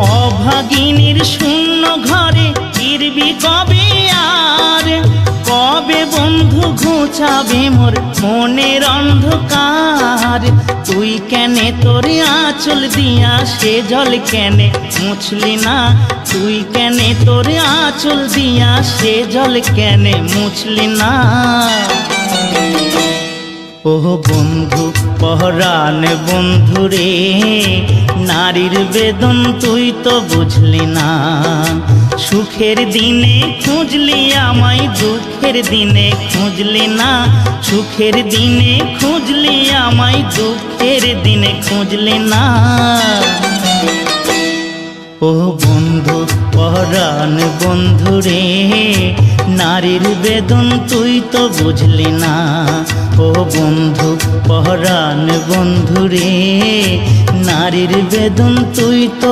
অভাগিনীর শূন্য ঘরে ফিরবি কবে আর? কবে বন্ধু ঘুচাবে মোর মনের অন্ধকার? তুই কেনে তোর আঁচল দিয়া সে জল কেনে মুছলি না? তুই কেনে তোর আঁচল দিয়া সে জল কেনে মুছলি না? ও বন্ধু, পহরান বন্ধু রে নারীর বেদন তুই তো বুঝলি না। সুখের দিনে খুঁজলি আমায়, দুঃখের দিনে খুঁজলি না। সুখের দিনে খুঁজলি আমায়, দুঃখের দিনে খুঁজলি না। ও বন্ধু, পরাণ বন্ধু রে, নারীর বেদন তুই তো বুঝলি না। ও বন্ধু, পরাণ বন্ধু রে নারীর বেদন তুই তো